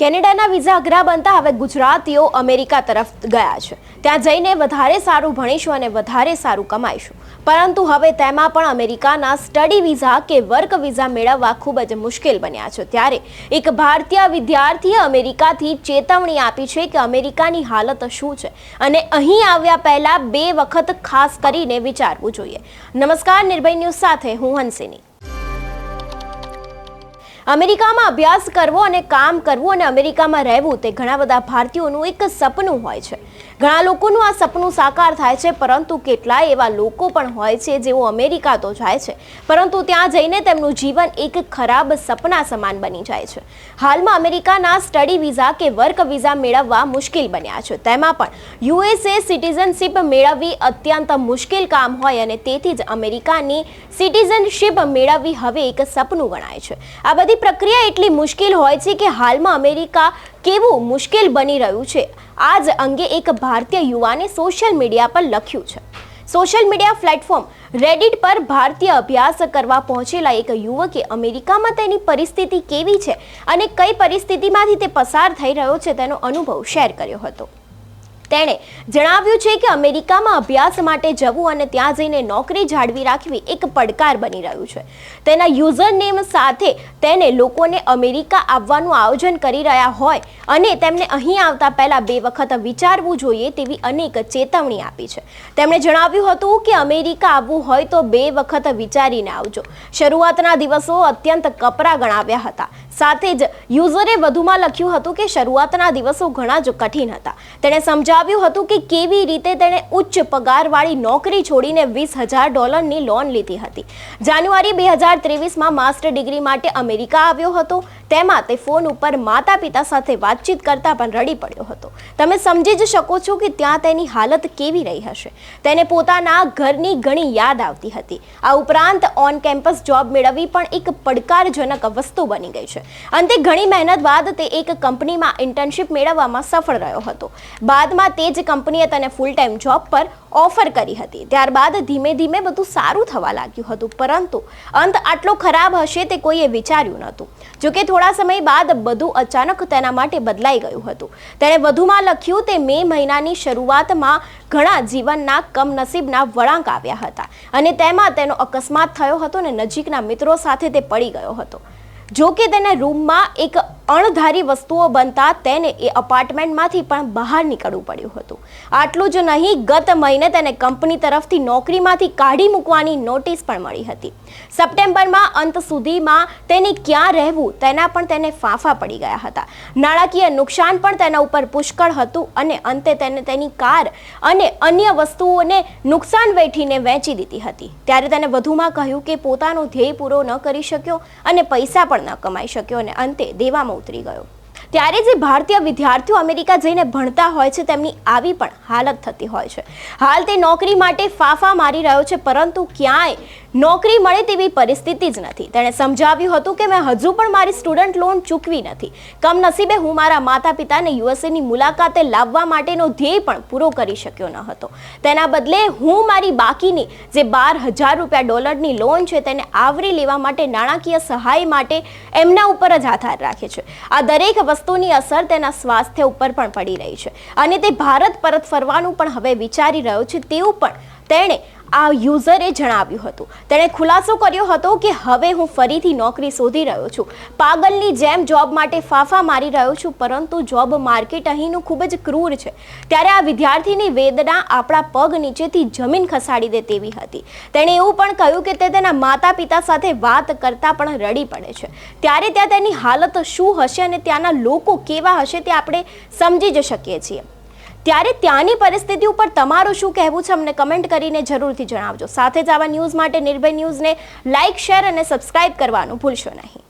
કેનેડાના વિઝા અઘરા બનતા હવે ગુજરાતીઓ અમેરિકા તરફ ગયા છે. ત્યાં જઈને વધારે સારું ભણીશું અને વધારે સારું કમાઈશું. પરંતુ હવે તેમાં પણ અમેરિકાના સ્ટડી વિઝા કે વર્ક વિઝા મેળવવા ખૂબ જ મુશ્કેલ બન્યા છે. ત્યારે એક ભારતીય વિદ્યાર્થીએ અમેરિકાથી ચેતવણી આપી છે કે અમેરિકાની હાલત શું છે અને અહીં આવ્યા પહેલાં બે વખત ખાસ કરીને વિચારવું જોઈએ. નમસ્કાર, નિર્ભય ન્યૂઝ સાથે હું હંસિની. અમેરિકામાં અભ્યાસ કરવો અને કામ કરવું અને અમેરિકામાં રહેવું તે ઘણા બધા ભારતીયોનું એક સપનું હોય છે. ઘણા લોકોનું આ સપનું સાકાર થાય છે, પરંતુ કેટલાય એવા લોકો પણ હોય છે જેઓ અમેરિકા તો જાય છે, પરંતુ ત્યાં જઈને તેમનું જીવન એક ખરાબ સપના સમાન બની જાય છે. હાલમાં અમેરિકાના સ્ટડી વિઝા કે વર્ક વિઝા મેળવવા મુશ્કેલ બન્યા છે. તેમાં પણ યુએસએ સિટીઝનશીપ મેળવવી અત્યંત મુશ્કેલ કામ હોય અને તેથી જ અમેરિકાની સિટીઝનશીપ મેળવવી હવે એક સપનું ગણાય છે. આ બધી પ્રક્રિયા એટલી મુશ્કેલ હોય છે કે હાલમાં અમેરિકા કેવું મુશ્કેલ બની રહ્યું છે. આ જ અંગે એક ભારતીય યુવાને સોશિયલ મીડિયા પર લખ્યું છે. સોશિયલ મીડિયા પ્લેટફોર્મ રેડિટ પર ભારતીય અભ્યાસ કરવા પહોંચેલા એક યુવકે અમેરિકામાં તેની પરિસ્થિતિ કેવી છે અને કઈ પરિસ્થિતિમાંથી તે પસાર થઈ રહ્યો છે તેનો અનુભવ શેર કર્યો હતો. તેણે જણાવ્યું છે કે અમેરિકામાં અભ્યાસ માટે જવું અને ત્યાં જઈને નોકરી જાળવી રાખવી એક પડકાર બની રહ્યું છે. તેના યુઝર નેમ સાથે તેને લોકોને અમેરિકા આવવાનું આયોજન કરી રહ્યા હોય અને તેમને અહીં આવતા પહેલા બે વખત વિચારવું જોઈએ તેવી અનેક ચેતવણી આપી છે. તેમણે જણાવ્યું હતું કે અમેરિકા આવવું હોય તો બે વખત વિચારીને આવજો. શરૂઆતના દિવસો અત્યંત કપરા ગણાવ્યા હતા. સાથે જ યુઝરે વધુમાં લખ્યું હતું કે શરૂઆતના દિવસો ઘણા જ કઠિન હતા. તેણે સમજાવ્યું હતું કે કેવી રીતે તેણે ઉચ્ચ પગારવાળી નોકરી છોડીને વીસ હજાર ડોલરની લોન લીધી હતી. જાન્યુઆરી બે હજાર ત્રેવીસમાં માસ્ટર ડિગ્રી માટે અમેરિકા આવ્યો હતો. તેમાં તે ફોન ઉપર માતા પિતા સાથે વાતચીત કરતા પણ રડી પડ્યો હતો. તમે સમજી જ શકો છો કે ત્યાં તેની હાલત કેવી રહી હશે. તેને પોતાના ઘરની ઘણી યાદ આવતી હતી. આ ઉપરાંત ઓન કેમ્પસ જોબ મેળવવી પણ એક પડકારજનક વસ્તુ બની ગઈ છે. અંતે ઘણી મહેનત બાદ તે એક કંપનીમાં ઇન્ટર્નશિપ મેળવવામાં સફળ રહ્યો હતો. બાદમાં તે જ કંપનીએ તેને ફૂલ ટાઈમ જોબ પર ઓફર કરી હતી. ત્યારબાદ ધીમે ધીમે બધું સારું થવા લાગ્યું હતું. પરંતુ અંત આટલો ખરાબ હશે તે કોઈએ વિચાર્યું નહોતું. જોકે થોડા સમય બાદ બધું અચાનક તેના માટે બદલાઈ ગયું હતું. તેણે વધુમાં લખ્યું તે મે મહિનાની શરૂઆતમાં ઘણા જીવનના કમનસીબના વળાંક આવ્યા હતા અને તેમાં તેનો અકસ્માત થયો હતો અને નજીકના મિત્રો સાથે તે પડી ગયો હતો. જો કે તેને રૂમમાં એક અણધારી વસ્તુઓ બનતા તેને એ અપાર્ટમેન્ટમાંથી પણ બહાર નીકળવું પડ્યું હતું. આટલું જ નહીં, ગત મહિને તેને કંપની તરફથી નોકરીમાંથી કાઢી મૂકવાની નોટિસ પણ મળી હતી. સપ્ટેમ્બરમાં અંત સુધીમાં તેને ક્યાં રહેવું, તેના પણ તેને ફાંફા પડી ગયા હતા. નાણાકીય નુકસાન પણ તેના ઉપર પુષ્કળ હતું અને અંતે તેને તેની કાર અને અન્ય વસ્તુઓને નુકસાન વેઠીને વેચી દીધી હતી. ત્યારે તેને વધુમાં કહ્યું કે પોતાનો ધ્યેય પૂરો ન કરી શક્યો અને પૈસા પણ ન કમાઈ શક્યો અને અંતે દેવામાં ઉતરી ગયો. ત્યારે જે ભારતીય વિદ્યાર્થીઓ અમેરિકા જઈને ભણતા હોય છે, તેમની આવી પણ હાલત થતી હોય છે. હાલ તે નોકરી માટે ફાફા મારી રહ્યો છે, પરંતુ ક્યાંય નોકરી મળે તેવી પરિસ્થિતિ જ નથી. તેણે સમજાવ્યું હતું કે, મેં હજુ પણ મારી સ્ટુડન્ટ લોન ચૂકવી નથી. કમનસીબે હું મારા માતા પિતાને યુએસએની મુલાકાતે લાવવા માટેનો ધ્યેય પણ પૂરો કરી શક્યો ન હતો. તેના બદલે હું મારી બાકીની જે બાર હજાર રૂપિયા ડોલરની લોન છે, તેને આવરી લેવા માટે નાણાકીય સહાય માટે એમના ઉપર જ આધાર રાખે છે. આ દરેક વસ્તુની અસર તેના સ્વાસ્થ્ય ઉપર પણ પડી રહી છે. અને તે ભારત પરત ફરવાનું પણ હવે વિચારી રહ્યો છે તેવું પણ તેણે આ યુઝરે જણાવ્યું હતું. તેણે ખુલાસો કર્યો હતો કે હવે હું ફરીથી નોકરી શોધી રહ્યો છું. પાગલની જેમ જોબ માટે ફાફા મારી રહ્યો છું, પરંતુ જોબ માર્કેટ અહીંનું ખૂબ જ ક્રૂર છે. ત્યારે આ વિદ્યાર્થીની વેદના આપણા પગ નીચેથી જમીન ખસાડી દે તેવી હતી. તેણે એવું પણ કહ્યું કે તે તેના માતા પિતા સાથે વાત કરતા પણ રડી પડે છે. ત્યારે ત્યાં તેની હાલત શું હશે અને ત્યાંના લોકો કેવા હશે તે આપણે સમજી જ શકીએ છીએ. ત્યારે ત્યાંની પરિસ્થિતિ ઉપર તમારું શું કહેવું છે અમને કમેન્ટ કરીને જરૂરથી જણાવજો. સાથે જ આવા ન્યૂઝ માટે નિર્ભય ન્યૂઝને લાઇક શેર અને સબસ્ક્રાઇબ કરવાનું ભૂલશો નહીં.